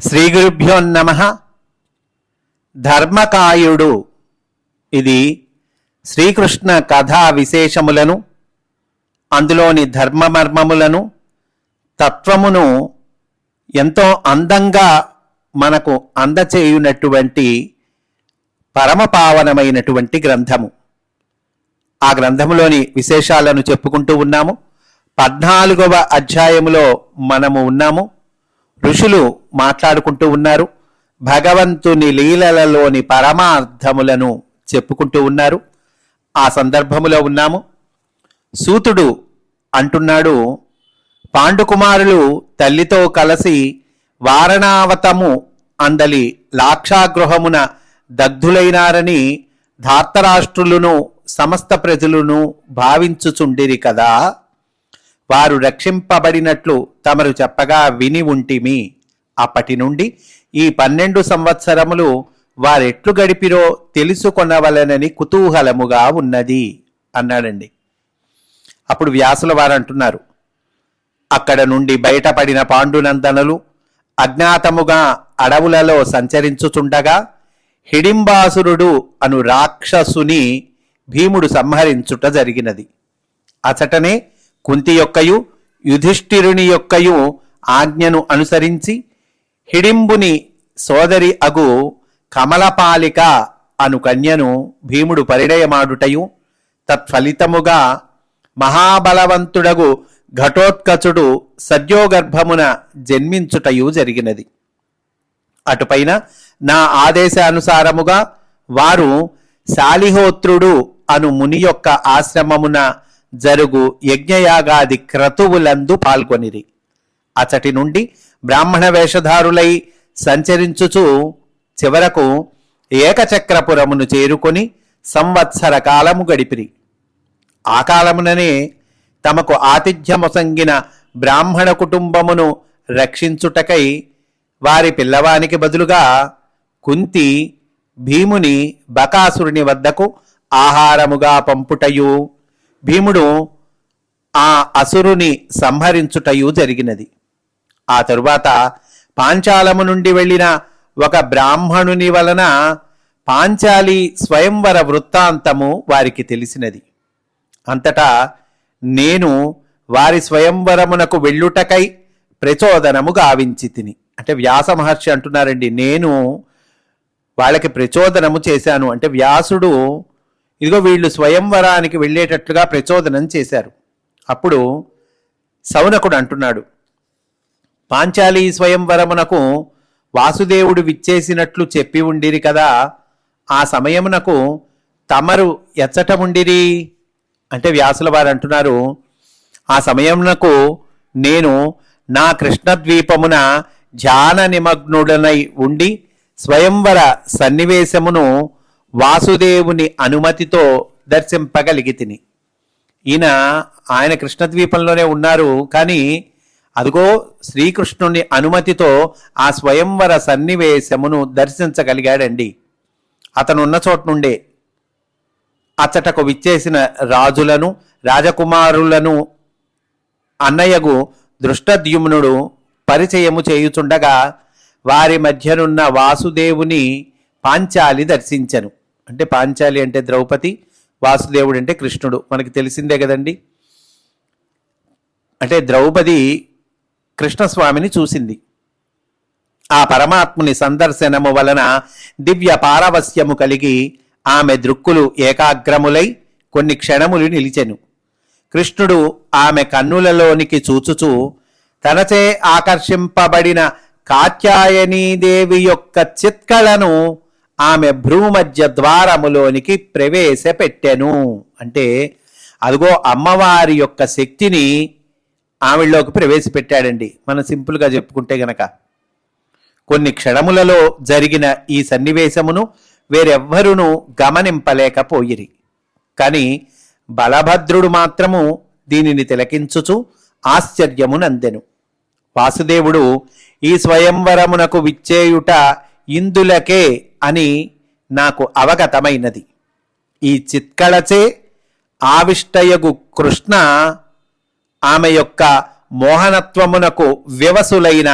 శ్రీ గురుభ్యో నమ. ధర్మకాయుడు. ఇది శ్రీకృష్ణ కథా విశేషములను అందులోని ధర్మమర్మములను తత్వమును ఎంతో అందంగా మనకు అందచేయునటువంటి పరమపావనమైనటువంటి గ్రంథము. ఆ గ్రంథములోని విశేషాలను చెప్పుకుంటూ ఉన్నాము. పద్నాలుగవ అధ్యాయములో మనము ఉన్నాము. ఋషులు మాట్లాడుకుంటూ ఉన్నారు. భగవంతుని లీలలలోని పరమార్థములను చెప్పుకుంటూ ఉన్నారు. ఆ సందర్భములో ఉన్నాము. సూతుడు అంటున్నాడు పాండుకుమారులు తల్లితో కలిసి వారణావతము అందలి లాక్షాగృహమున దగ్ధులైనారని ధార్తరాష్ట్రులను సమస్త ప్రజలను భావించుచుండిరి కదా? వారు రక్షింపబడినట్లు తమరు చెప్పగా విని ఉంటిమి. అప్పటి నుండి ఈ పన్నెండు సంవత్సరములు వారెట్లు గడిపిరో తెలుసుకొనవలనని కుతూహలముగా ఉన్నది అన్నాడండి. అప్పుడు వ్యాసుల వారు అంటున్నారు అక్కడ నుండి బయటపడిన పాండునందనులు అజ్ఞాతముగా అడవులలో సంచరించుచుండగా హిడింబాసురుడు అను రాక్షసుని భీముడు సంహరించుట జరిగినది. అచటనే కుంతి యొక్కయు యుధిష్ఠిరుని యొక్కయు ఆజ్ఞను అనుసరించి హిడింబుని సోదరి అగు కమలపాలిక అను కన్యను భీముడు పరిణయమాడుటయు తత్ఫలితముగా మహాబలవంతుడగు ఘటోత్కచుడు సద్యోగర్భమున జన్మించుటయు జరిగినది. అటుపైన నా ఆదేశానుసారముగా వారు శాలిహోత్రుడు అను ముని యొక్క ఆశ్రమమున జరుగు యజ్ఞయాగాది క్రతువులందు పాల్గొనిరి. అచటి నుండి బ్రాహ్మణ వేషధారులై సంచరించుచు చివరకు ఏకచక్రపురమును చేరుకొని సంవత్సర కాలము గడిపిరి. ఆ కాలముననే తమకు ఆతిథ్యమొసంగిన బ్రాహ్మణ కుటుంబమును రక్షించుటకై వారి పిల్లవానికి బదులుగా కుంతి భీముని బకాసురుని వద్దకు ఆహారముగా పంపుటయు. భీముడు ఆ అసురుని సంహరించుటయు జరిగినది. ఆ తరువాత పాంచాలము నుండి వెళ్ళిన ఒక బ్రాహ్మణుని వలన పాంచాలి స్వయంవర వృత్తాంతము వారికి తెలిసినది. అంతటా నేను వారి స్వయంవరమునకు వెళ్ళుటకై ప్రచోదనము గావించి తిని. అంటే వ్యాస మహర్షి అంటున్నారండి నేను వాళ్ళకి ప్రచోదనము చేశాను. అంటే వ్యాసుడు ఇదిగో వీళ్ళు స్వయంవరానికి వెళ్ళేటట్లుగా ప్రచోదనం చేశారు. అప్పుడు సౌనకుడు అంటున్నాడు పాంచాలి స్వయంవరమునకు వాసుదేవుడు విచ్చేసినట్లు చెప్పి ఉండిరి కదా ఆ సమయమునకు తమరు ఎచ్చటముండిరి అంటే వ్యాసుల వారు అంటున్నారు ఆ సమయమునకు నేను నా కృష్ణద్వీపమున ధ్యాన నిమగ్నుడనై ఉండి స్వయంవర సన్నివేశమును వాసుదేవుని అనుమతితో దర్శింపగలిగి తిని ఈయన ఆయన కృష్ణద్వీపంలోనే ఉన్నారు కానీ అదిగో శ్రీకృష్ణుని అనుమతితో ఆ స్వయంవర సన్నివేశమును దర్శించగలిగాడండి. అతను ఉన్న చోట నుండే అచ్చటకు విచ్చేసిన రాజులను రాజకుమారులను అన్నయ్యగు దృష్టద్యుమ్నుడు పరిచయము చేయుచుండగా వారి మధ్యనున్న వాసుదేవుని పాంచాలి దర్శించను. అంటే పాంచాలి అంటే ద్రౌపది వాసుదేవుడు అంటే కృష్ణుడు. మనకి తెలిసిందే కదండి. అంటే ద్రౌపది కృష్ణస్వామిని చూసింది. ఆ పరమాత్ముని సందర్శనము వలన దివ్య పారవస్యము కలిగి ఆమె దృక్కులు ఏకాగ్రములై కొన్ని క్షణములు నిలిచెను. కృష్ణుడు ఆమె కన్నులలోనికి చూచుచూ తనచే ఆకర్షింపబడిన కాత్యాయనీదేవి యొక్క చిత్కళను ఆమె భ్రూమధ్య ద్వారములోనికి ప్రవేశపెట్టెను. అంటే అదిగో అమ్మవారి యొక్క శక్తిని ఆవిడలోకి ప్రవేశపెట్టాడండి. మనం సింపుల్గా చెప్పుకుంటే గనక. కొన్ని క్షణములలో జరిగిన ఈ సన్నివేశమును వేరెవ్వరును గమనింపలేకపోయిరి. కానీ బలభద్రుడు మాత్రము దీనిని తిలకించుచు ఆశ్చర్యమునందెను. వాసుదేవుడు ఈ స్వయంవరమునకు విచ్చేయుట ఇందులకే అని నాకు అవగతమైనది. ఈ చిత్కళచే ఆవిష్టయగు కృష్ణ ఆమె యొక్క మోహనత్వమునకు వివసులైన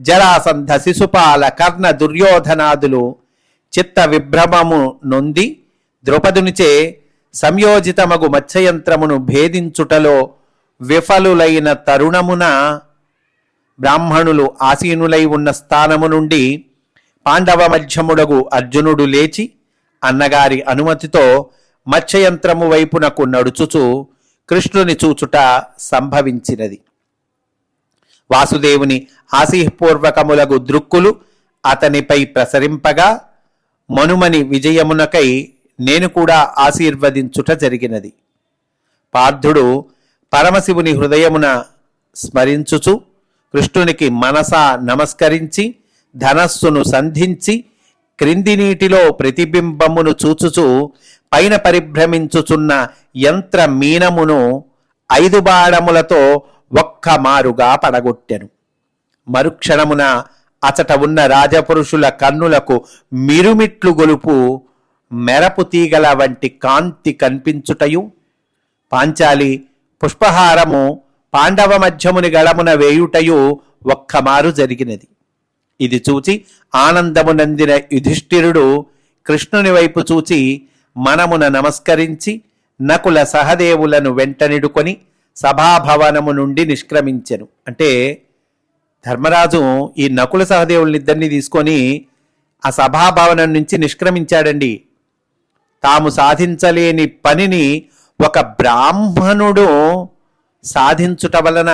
జరాసంధ శిశుపాల కర్ణ దుర్యోధనాదులు చిత్త విభ్రమము నొంది ద్రౌపదునిచే సంయోజితమగు మత్స్యయంత్రమును భేదించుటలో విఫలులైన తరుణమున బ్రాహ్మణులు ఆసీనులై ఉన్న స్థానము నుండి పాండవ మధ్యముడగు అర్జునుడు లేచి అన్నగారి అనుమతితో మత్స్యయంత్రము వైపునకు నడుచుచు కృష్ణుని చూచుట సంభవించినది. వాసుదేవుని ఆశీపూర్వకములగు దృక్కులు అతనిపై ప్రసరింపగా మనుమని విజయమునకై నేను కూడా ఆశీర్వదించుట జరిగినది. పార్థుడు పరమశివుని హృదయమున స్మరించుచు కృష్ణునికి మనసా నమస్కరించి ధనస్సును సంధించి క్రింది నీటిలో ప్రతిబింబమును చూచుచు పైన పరిభ్రమించుచున్న యంత్ర మీనమును ఐదు బాణములతో ఒక్క మారుగా పడగొట్టెను. మరుక్షణమున అచట ఉన్న రాజపురుషుల కన్నులకు మిరుమిట్లు గొలుపు మెరపు తీగల వంటి కాంతి కనిపించుటయు. పాంచాలి పుష్పహారము పాండవ మధ్యముని గళమున వేయుటయు ఒక్కమారు జరిగినది. ఇది చూచి ఆనందమునందిన యుధిష్ఠిరుడు కృష్ణుని వైపు చూచి మనమున నమస్కరించి నకుల సహదేవులను వెంటనిడుకొని సభాభవనము నుండి నిష్క్రమించెను. అంటే ధర్మరాజు ఈ నకుల సహదేవులనిద్దరినీ తీసుకొని ఆ సభాభవనం నుంచి నిష్క్రమించాడండి. తాము సాధించలేని పనిని ఒక బ్రాహ్మణుడు సాధించుట వలన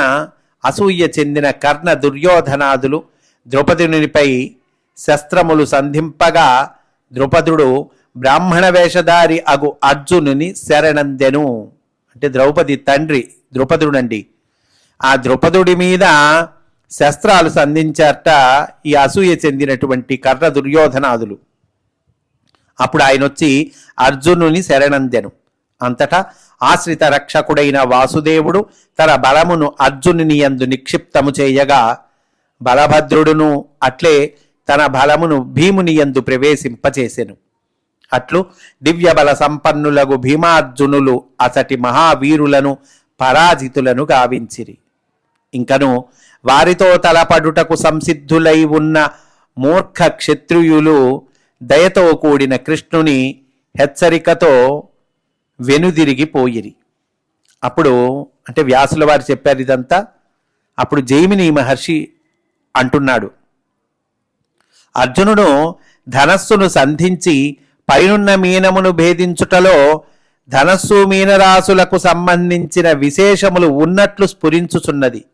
అసూయ చెందిన కర్ణ దుర్యోధనాదులు ద్రౌపదునిపై శస్త్రములు సంధింపగా ద్రుపదుడు బ్రాహ్మణ వేషధారి అగు అర్జునుని శరణందెను. అంటే ద్రౌపది తండ్రి ద్రుపదుడండి. ఆ ద్రుపదుడి మీద శస్త్రాలు సంధించారట ఈ అసూయ చెందినటువంటి కర్ణ దుర్యోధనాదులు. అప్పుడు ఆయన వచ్చి అర్జునుని శరణందెను. అంతటా ఆశ్రిత రక్షకుడైన వాసుదేవుడు తన బలమును అర్జునుని యందు నిక్షిప్తము చేయగా బలభద్రుడును అట్లే తన బలమును భీముని యందు ప్రవేశింపచేసెను. అట్లు దివ్య బల సంపన్నులగు భీమార్జునులు అసటి మహావీరులను పరాజితులను గావించిరి. ఇంకను వారితో తలపడుటకు సంసిద్ధులై ఉన్న మూర్ఖ క్షత్రియులు దయతో కూడిన కృష్ణుని హెచ్చరికతో వెనుదిరిగిపోయిరి అప్పుడు అంటే వ్యాసుల వారు చెప్పారు ఇదంతా. అప్పుడు జైమిని మహర్షి అంటున్నాడు. అర్జునుడు ధనస్సును సంధించి పైనున్న మీనమును భేదించుటలో ధనస్సు మీనరాశులకు సంబంధించిన విశేషములు ఉన్నట్లు స్ఫురించుచున్నది.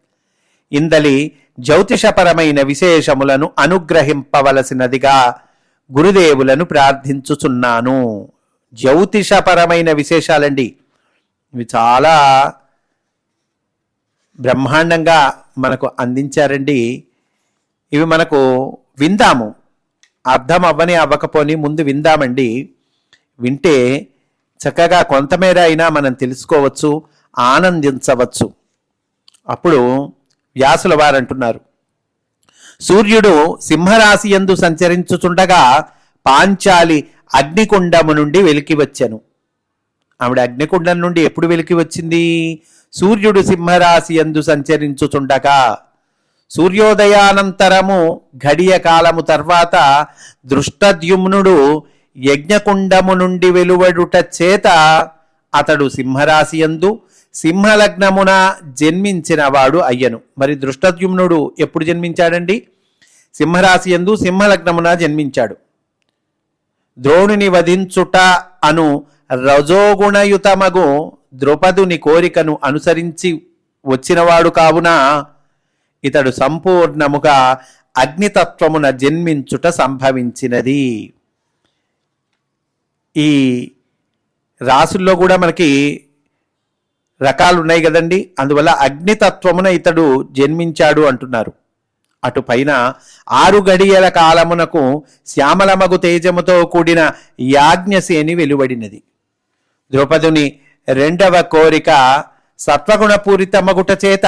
ఇందలి జ్యోతిషపరమైన విశేషములను అనుగ్రహింపవలసినదిగా గురుదేవులను ప్రార్థించుచున్నాను. జ్యోతిషపరమైన విశేషాలండి. ఇవి చాలా బ్రహ్మాండంగా మనకు అందించారండి. ఇవి మనకు విందాము. అర్థం అవ్వని అవ్వకపోని ముందు విందామండి. వింటే చక్కగా కొంతమేర అయినా మనం తెలుసుకోవచ్చు ఆనందించవచ్చు. అప్పుడు వ్యాసుల వారు అంటున్నారు సూర్యుడు సింహరాశి యందు సంచరించుచుండగా పాంచాలి అగ్నికుండము నుండి వెలికి వచ్చెను. ఆవిడ అగ్నికుండం నుండి ఎప్పుడు వెలికి వచ్చింది? సూర్యుడు సింహరాశి యందు సంచరించుచుండగా. సూర్యోదయానంతరము ఘడియ కాలము తర్వాత దృష్టద్యుమ్నుడు యజ్ఞకుండము నుండి వెలువడుట చేత అతడు సింహరాశియందు సింహలగ్నమున జన్మించినవాడు అయ్యను. మరి దృష్టద్యుమ్నుడు ఎప్పుడు జన్మించాడండి? సింహరాశియందు సింహలగ్నమున జన్మించాడు. ద్రోణుని వధించుట అను రజోగుణయుతమగు ద్రుపదుని కోరికను అనుసరించి వచ్చినవాడు కావున ఇతడు సంపూర్ణముగా అగ్నితత్వమున జన్మించుట సంభవించినది. ఈ రాసుల్లో కూడా మనకి రకాలు ఉన్నాయి కదండి. అందువల్ల అగ్నితత్వమున ఇతడు జన్మించాడు అంటున్నారు. అటు పైన ఆరు గడియల కాలమునకు శ్యామలమగు తేజముతో కూడిన యాజ్ఞసేని వెలువడినది. ద్రౌపదుని రెండవ కోరిక సత్వగుణపూరితమగుట చేత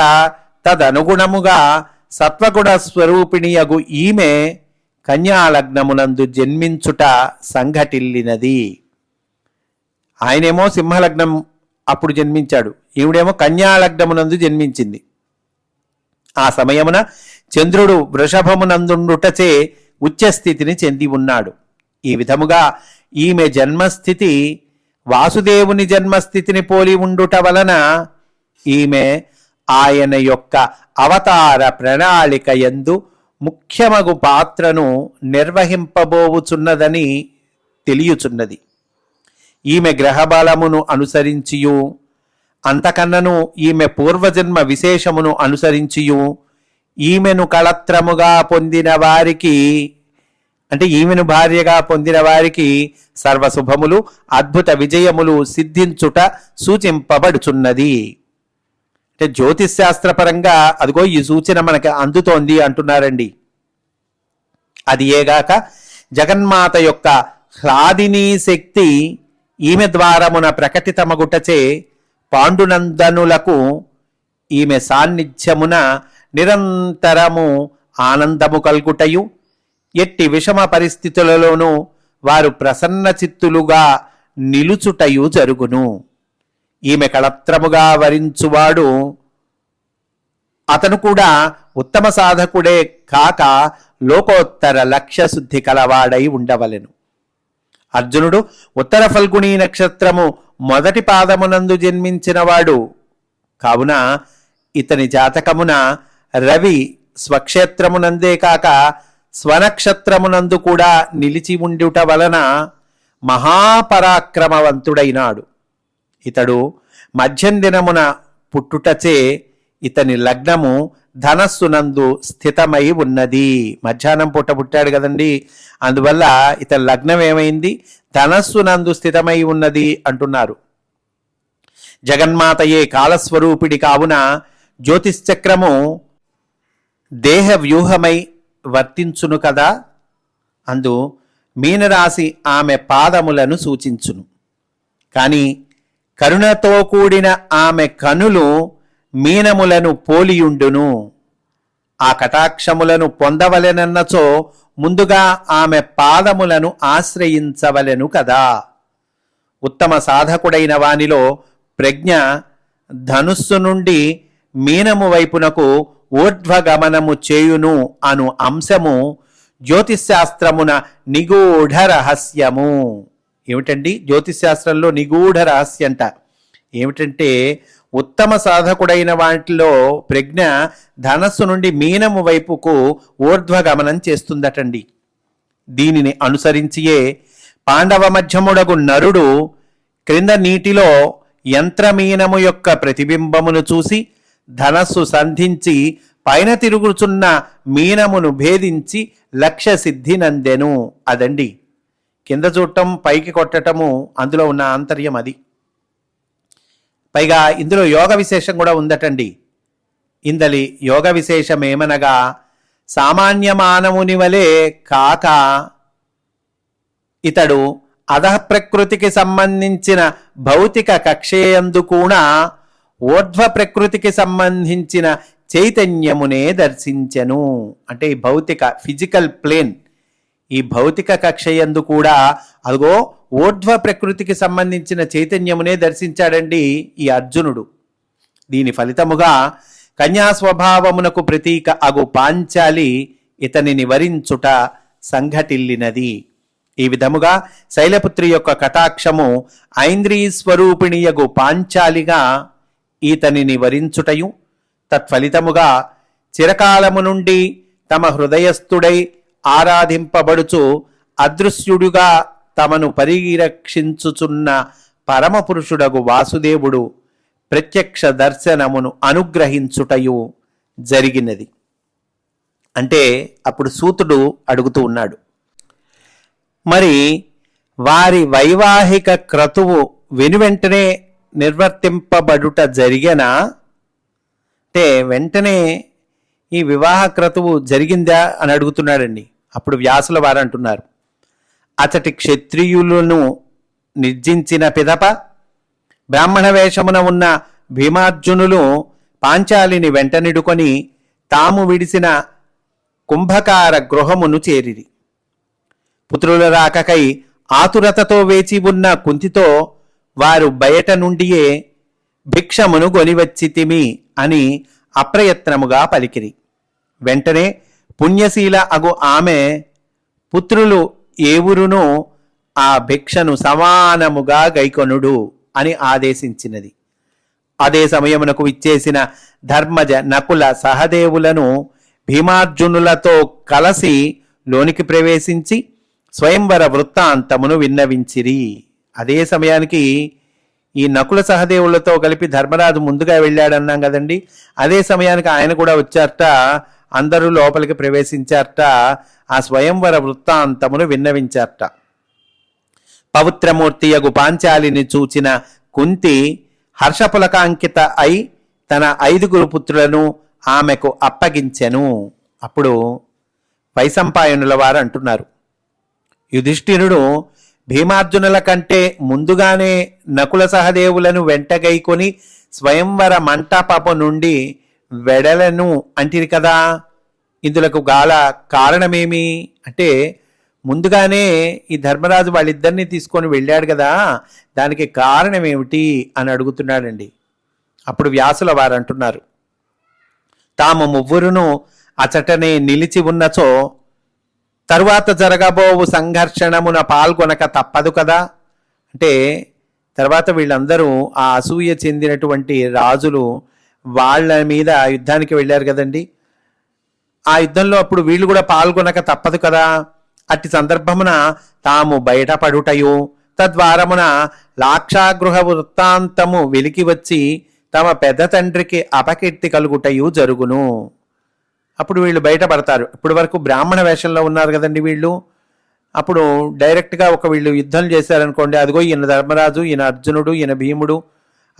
తదనుగుణముగా సత్వగుణ స్వరూపిణియగు ఈమె కన్యాలగ్నమునందు జన్మించుట సంఘటిల్లినది. ఆయనేమో సింహలగ్నం అప్పుడు జన్మించాడు. ఈవిడేమో కన్యాలగ్నమునందు జన్మించింది. ఆ సమయమున చంద్రుడు వృషభమునందుండుటచే ఉచ్చస్థితిని చెంది ఉన్నాడు. ఈ విధముగా ఈమె జన్మస్థితి వాసుదేవుని జన్మస్థితిని పోలి ఉండుట వలన ఈమె ఆయన యొక్క అవతార ప్రణాళిక ఎందు ముఖ్యమగు పాత్రను నిర్వహింపబోవుచున్నదని తెలియచున్నది. ఈమె గ్రహబలమును అనుసరించియు అంతకన్నను ఈమె పూర్వజన్మ విశేషమును అనుసరించియు ఈమెను కళత్రముగా పొందిన వారికి అంటే ఈమెను భార్యగా పొందిన వారికి సర్వశుభములు అద్భుత విజయములు సిద్ధించుట సూచింపబడుచున్నది. అంటే జ్యోతిష్ శాస్త్రపరంగా అదిగో ఈ సూచన మనకి అందుతోంది అంటున్నారండి. అది ఏగాక జగన్మాత యొక్క హ్లాదినీ శక్తి ఈమె ద్వారమున ప్రకటితమగుటచే పాండునందనులకు ఈమె సాన్నిధ్యమున నిరంతరము ఆనందము కల్గుటయు. ఎట్టి విషమ పరిస్థితులలోనూ వారు ప్రసన్న చిత్తులుగా నిలుచుటయు జరుగును. ఈమె కళత్రముగా వరించువాడు. అతను కూడా ఉత్తమ సాధకుడే కాక లోకోత్తర లక్ష్య శుద్ధి కలవాడై ఉండవలెను. అర్జునుడు ఉత్తర ఫల్గుణీ నక్షత్రము మొదటి పాదమునందు జన్మించినవాడు. కావున ఇతని జాతకమున రవి స్వక్షేత్రమునందే కాక స్వనక్షత్రమునందు కూడా నిలిచి ఉండుట వలన మహాపరాక్రమవంతుడైనాడు. ఇతడు మధ్యం దినమున పుట్టుటచే ఇతని లగ్నము ధనస్సునందు స్థితమై ఉన్నది. మధ్యాహ్నం పుట్ట పుట్టాడు కదండి. అందువల్ల ఇతని లగ్నం ఏమైంది? ధనస్సునందు స్థితమై ఉన్నది అంటున్నారు. జగన్మాతయే కాలస్వరూపిడి కావున జ్యోతిశ్చక్రము దేహ వ్యూహమై వర్తించును కదా. అందు మీనరాశి ఆమె పాదములను సూచించును. కానీ కరుణతో కూడిన ఆమె కనులు మీనములను పోలియుండును. ఆ కటాక్షములను పొందవలెనన్నచో ముందుగా ఆమె పాదములను ఆశ్రయించవలెను కదా. ఉత్తమ సాధకుడైన వానిలో ప్రజ్ఞ ధనుస్సు నుండి మీనము వైపునకు ఊర్ధ్వగమనము చేయును అను అంశము జ్యోతిశాస్త్రమున నిగూఢ రహస్యము. ఏమిటండి? జ్యోతిశాస్త్రంలో నిగూఢ రహస్యంట ఏమిటంటే ఉత్తమ సాధకుడైన వాటిలో ప్రజ్ఞ ధనస్సు నుండి మీనము వైపుకు ఊర్ధ్వగమనం చేస్తుందటండి. దీనిని అనుసరించియే పాండవ మధ్యముడగు నరుడు క్రింద నీటిలో యంత్రమీనము యొక్క ప్రతిబింబమును చూసి ధనస్సు సంధించి పైన తిరుగుచున్న మీనమును భేదించి లక్ష్య సిద్ధి నందెను అదండి. కింద చూడటం పైకి కొట్టటము అందులో ఉన్న ఆంతర్యం అది. పైగా ఇందులో యోగ విశేషం కూడా ఉందటండి. ఇందలి యోగ విశేషమేమనగా సామాన్య మానవుని వలె కాక ఇతడు అధ ప్రకృతికి సంబంధించిన భౌతిక కక్షేయందు కూడా ఊర్ధ్వ ప్రకృతికి సంబంధించిన చైతన్యమునే దర్శించెను. అంటే భౌతిక ఫిజికల్ ప్లేన్. ఈ భౌతిక కక్షయందు కూడా అదిగో ఊర్ధ్వ ప్రకృతికి సంబంధించిన చైతన్యమునే దర్శించాడండి ఈ అర్జునుడు. దీని ఫలితముగా కన్యాస్వభావమునకు ప్రతీక అగు పాంచాలి ఇతనిని వరించుట సంఘటిల్లినది. ఈ విధముగా శైలపుత్రి యొక్క కటాక్షము ఐంద్రీ స్వరూపిణియగు పాంచాలిగా ఈతనిని వరించుటయు. తత్ఫలితముగా చిరకాలము నుండి తమ హృదయస్థుడై ఆరాధింపబడుచు అదృశ్యుడుగా తమను పరిరక్షించుచున్న పరమపురుషుడగు వాసుదేవుడు ప్రత్యక్ష దర్శనమును అనుగ్రహించుటయు జరిగినది. అంటే అప్పుడు సూతుడు అడుగుతూ ఉన్నాడు మరి వారి వైవాహిక క్రతువు వెనువెంటనే నిర్వర్తింపబడుట జరిగిన? అంటే వెంటనే ఈ వివాహ క్రతువు జరిగిందా అని అడుగుతున్నాడండి. అప్పుడు వ్యాసుల వారు అంటున్నారు. అతటి క్షత్రియులను నిర్జించిన పిదప బ్రాహ్మణ వేషమున ఉన్న భీమార్జునులు పాంచాలిని వెంటనిడుకొని తాము విడిసిన కుంభకార గృహమును చేరిరి. పుత్రుల రాకకై ఆతురతతో వేచి ఉన్న కుంతితో వారు బయట నుండియే భిక్షమును గొనివచ్చితిమి అని అప్రయత్నముగా పలికిరి. వెంటనే పుణ్యశీల అగు ఆమె పుత్రులు ఏవురును ఆ భిక్షను సమానముగా గైకొనుడు అని ఆదేశించినది. అదే సమయమునకు ఇచ్చేసిన ధర్మజ నకుల సహదేవులను భీమార్జునులతో కలసి లోనికి ప్రవేశించి స్వయంవర వృత్తాంతమును విన్నవించిరి. అదే సమయానికి ఈ నకుల సహదేవులతో కలిపి ధర్మరాజు ముందుగా వెళ్ళాడన్నాం కదండి. అదే సమయానికి ఆయన కూడా వచ్చారట అందరూ లోపలికి ప్రవేశించారట. ఆ స్వయంవర వృత్తాంతమును విన్నవించారట. పవిత్రమూర్తియగు పాంచాలిని చూచిన కుంతి హర్షపులకాంకిత అయి తన ఐదుగురు పుత్రులను ఆమెకు అప్పగించెను. అప్పుడు వైసంపాయనుల వారు అంటున్నారు యుధిష్ఠిరుడు భీమార్జునుల కంటే ముందుగానే నకుల సహదేవులను వెంటగైకొని స్వయంవర మంటపపు నుండి వెడలను అంటిరి కదా. ఇందులకు గాల కారణమేమి? అంటే ముందుగానే ఈ ధర్మరాజు వాళ్ళిద్దరిని తీసుకొని వెళ్ళాడు కదా. దానికి కారణం ఏమిటి అని అడుగుతున్నాడండి. అప్పుడు వ్యాసుల వారు అంటున్నారు. తాము ముగ్గురును అచటనే నిలిచి ఉన్నచో తరువాత జరగబోవు సంఘర్షణమున పాల్గొనక తప్పదు కదా. అంటే తర్వాత వీళ్ళందరూ ఆ అసూయ చెందినటువంటి రాజులు వాళ్ళ మీద యుద్ధానికి వెళ్ళారు కదండి. ఆ యుద్ధంలో అప్పుడు వీళ్ళు కూడా పాల్గొనక తప్పదు కదా. అట్టి సందర్భమున తాము బయటపడుటయు తద్వారమున లాక్షాగృహ వృత్తాంతము వెలికి వచ్చి తమ పెద్ద తండ్రికి అపకీర్తి కలుగుటయు జరుగును. అప్పుడు వీళ్ళు బయటపడతారు. ఇప్పటి వరకు బ్రాహ్మణ వేషంలో ఉన్నారు కదండి వీళ్ళు. అప్పుడు డైరెక్ట్గా ఒక వీళ్ళు యుద్ధం చేశారనుకోండి అదిగో ఈయన ధర్మరాజు ఈయన అర్జునుడు ఈయన భీముడు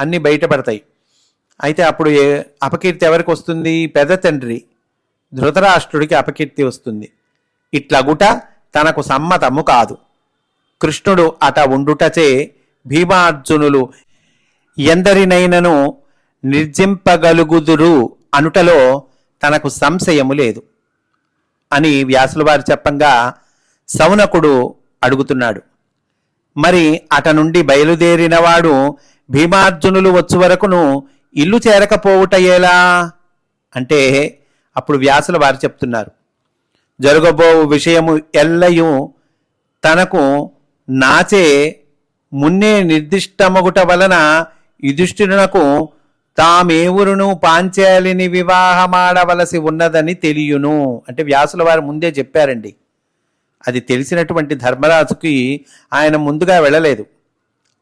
అన్నీ బయటపడతాయి. అయితే అప్పుడు ఏ అపకీర్తి ఎవరికి వస్తుంది? పెద్ద తండ్రి. ధృతరాష్ట్రుడికి అపకీర్తి వస్తుంది. ఇట్లగుట తనకు సమ్మతము కాదు. కృష్ణుడు అట ఉండుటచే భీమార్జునులు ఎందరినైనను నిర్జింపగలుగుదురు అనుటలో తనకు సంశయము లేదు. అని వ్యాసుల వారు చెప్పంగా సౌనకుడు అడుగుతున్నాడు. మరి అట నుండి బయలుదేరినవాడు భీమార్జునులు వచ్చు వరకును ఇల్లు చేరకపోవుటయ్యేలా అంటే అప్పుడు వ్యాసుల వారు చెప్తున్నారు. జరగబో విషయము ఎల్లయు తనకు నాచే మున్నే నిర్దిష్టమగుట వలన యుధిష్ఠిరునకు తామేవురును పాంచాలిని వివాహమాడవలసి ఉన్నదని తెలియను. అంటే వ్యాసుల వారు ముందే చెప్పారండి. అది తెలిసినటువంటి ధర్మరాజుకి ఆయన ముందుగా వెళ్ళలేదు.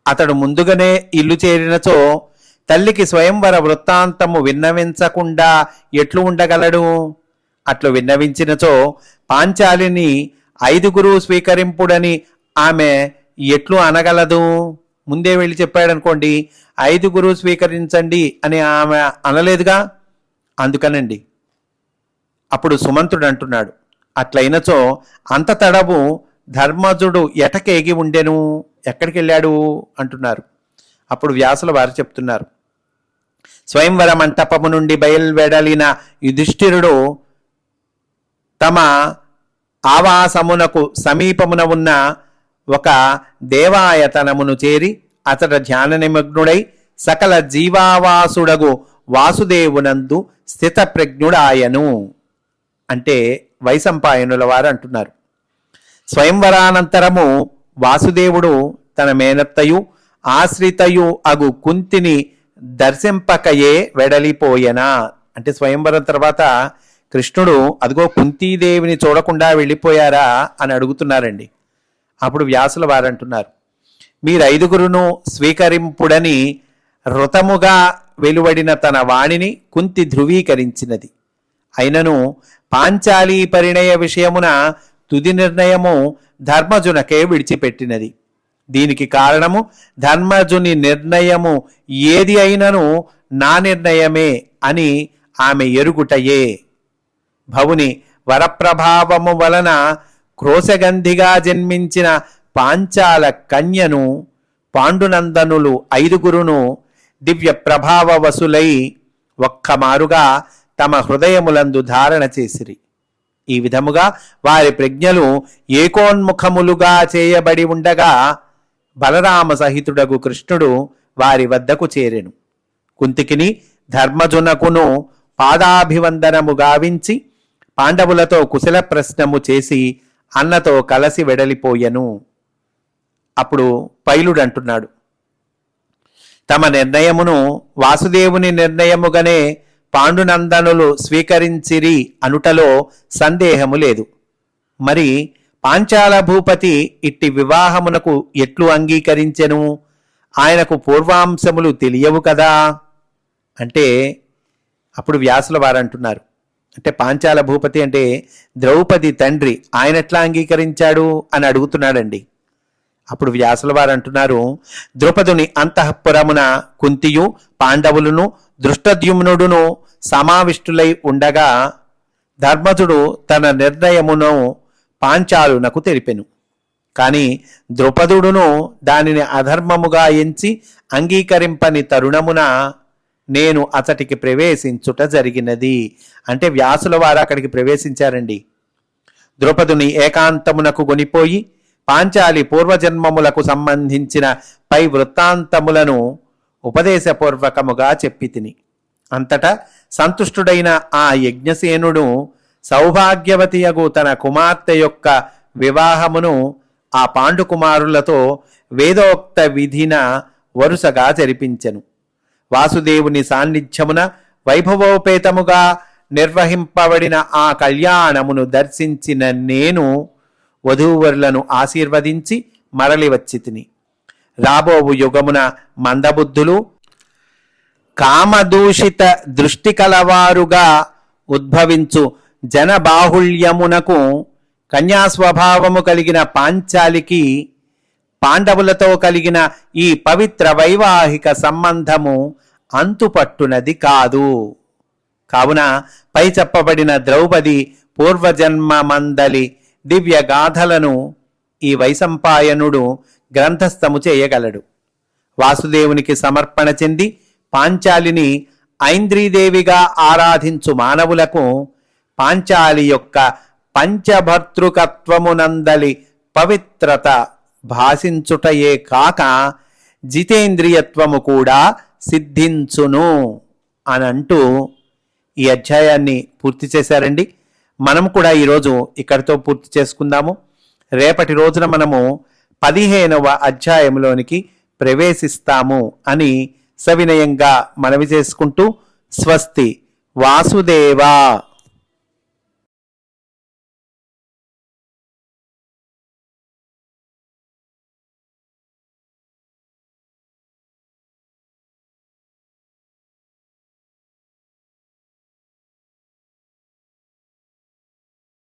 అతడు ముందుగానే ఇల్లు చేరినచో తల్లికి స్వయంవర వృత్తాంతము విన్నవించకుండా ఎట్లు ఉండగలడు? అట్లు విన్నవించినచో పాంచాలిని ఐదుగురు స్వీకరింపుడని ఆమె ఎట్లు అనగలదు? ముందే వెళ్ళి చెప్పాడనుకోండి ఐదుగురు స్వీకరించండి అని ఆమె అనలేదుగా? అందుకనండి. అప్పుడు సుమంతుడు అంటున్నాడు అట్లయినచో అంత తడవు ధర్మజుడు ఎటకేగి ఉండెను? ఎక్కడికి వెళ్ళాడు అంటున్నారు. అప్పుడు వ్యాసుల వారు చెప్తున్నారు. స్వయంవర మంటపము నుండి బయలువెడలిన యుధిష్ఠిరుడు తమ ఆవాసమునకు సమీపమున ఉన్న ఒక దేవాయతనమును చేరి అతడ ధ్యాన నిమగ్నుడై సకల జీవావాసుడగు వాసుదేవునందు స్థితప్రజ్ఞుడాయను అంటే వైసంపాయనుల వారు అంటున్నారు. స్వయంవరానంతరము వాసుదేవుడు తన మేనత్తయు ఆశ్రితయు అగు కుంతిని దర్శింపకయే వెడలిపోయెనా. అంటే స్వయంవరం తర్వాత కృష్ణుడు అదిగో కుంతీదేవిని చూడకుండా వెళ్ళిపోయారా అని అడుగుతున్నారండి. అప్పుడు వ్యాసుల వారు అంటున్నారు మీరు ఐదుగురును స్వీకరింపుడని రుతముగా వెలువడిన తన వాణిని కుంతి ధృవీకరించినది. అయినను పాంచాలీ పరిణయ విషయమున తుది నిర్ణయము ధర్మజునకే విడిచిపెట్టినది. దీనికి కారణము ధర్మజుని నిర్ణయము. ఏది అయినను నా నిర్ణయమే అని ఆమె ఎరుగుటయే. భవుని వరప్రభావము వలన క్రోశగంధిగా జన్మించిన పాంచాల కన్యను పాండునందనులు ఐదుగురును దివ్య ప్రభావ వసులై ఒక్కమారుగా తమ హృదయములందు ధారణ చేసిరి. ఈ విధముగా వారి ప్రజ్ఞలు ఏకోన్ముఖములుగా చేయబడి ఉండగా బలరామ సహితుడగు కృష్ణుడు వారి వద్దకు చేరెను. కుంతికిని ధర్మజునకును పాదాభివందనము గావించి పాండవులతో కుశల ప్రశ్నము చేసి అన్నతో కలసి వెడలిపోయెను. అప్పుడు పైలుడంటున్నాడు తమ నిర్ణయమును వాసుదేవుని నిర్ణయముగానే పాండునందనులు స్వీకరించిరి అనుటలో సందేహము లేదు. మరి పాంచాల భూపతి ఇట్టి వివాహమునకు ఎట్లు అంగీకరించెను? ఆయనకు పూర్వాంశములు తెలియవు కదా? అంటే అప్పుడు వ్యాసుల వారు అంటున్నారు అంటే పాంచాల భూపతి అంటే ద్రౌపది తండ్రి ఆయన ఎట్లా అంగీకరించాడు అని అడుగుతున్నాడండి. అప్పుడు వ్యాసుల వారు అంటున్నారు ద్రుపదుని అంతఃపురమున కుంతియు పాండవులను దృష్టద్యుమ్నుడును సమావిష్టులై ఉండగా ధర్మజుడు తన నిర్ణయమును పాంచాలునకు తెలిపెను. కాని ద్రుపదుడును దానిని అధర్మముగా ఎంచి అంగీకరింపని తరుణమున నేను అతటికి ప్రవేశించుట జరిగినది. అంటే వ్యాసుల వారు అక్కడికి ప్రవేశించారండి. ద్రుపదుని ఏకాంతమునకు గొనిపోయి పాంచాలి పూర్వజన్మములకు సంబంధించిన పై వృత్తాంతములను ఉపదేశపూర్వకముగా చెప్పి తిని అంతటా సంతుష్టుడైన ఆ యజ్ఞసేనుడు సౌభాగ్యవతియగు తన కుమార్తె యొక్క వివాహమును ఆ పాండుకుమారులతో వేదోక్త విధిన వరుసగా జరిపించెను. వాసుదేవుని సాన్నిధ్యమున వైభవోపేతముగా నిర్వహింపబడిన ఆ కళ్యాణమును దర్శించిన నేను వధూవరులను ఆశీర్వదించి మరలి వచ్చి తిని రాబోవు యుగమున మందబుద్ధులు కామదూషిత దృష్టి కలవారుగా ఉద్భవించు జనబాహుళ్యమునకు కన్యాస్వభావము కలిగిన పాంచాలికి పాండవులతో కలిగిన ఈ పవిత్ర వైవాహిక సంబంధము అంతుపట్టునది కాదు. కావున పై చెప్పబడిన ద్రౌపది పూర్వజన్మ మందలి దివ్య గాథలను ఈ వైసంపాయనుడు గ్రంథస్థము చేయగలడు. వాసుదేవునికి సమర్పణ చెంది పాంచాలిని ఐంద్రీదేవిగా ఆరాధించు మానవులకు పాంచాలి యొక్క పంచభర్తృకత్వమునందలి పవిత్రత భాషించుటయే కాక జితేంద్రియత్వము కూడా సిద్ధించును అని అంటూ ఈ అధ్యాయాన్ని పూర్తి చేశారండి. మనం కూడా ఈరోజు ఇక్కడితో పూర్తి చేసుకుందాము. రేపటి రోజున మనము పదిహేనవ అధ్యాయంలోనికి ప్రవేశిస్తాము అని సవినయంగా మనవి చేసుకుంటూ స్వస్తి వాసుదేవా.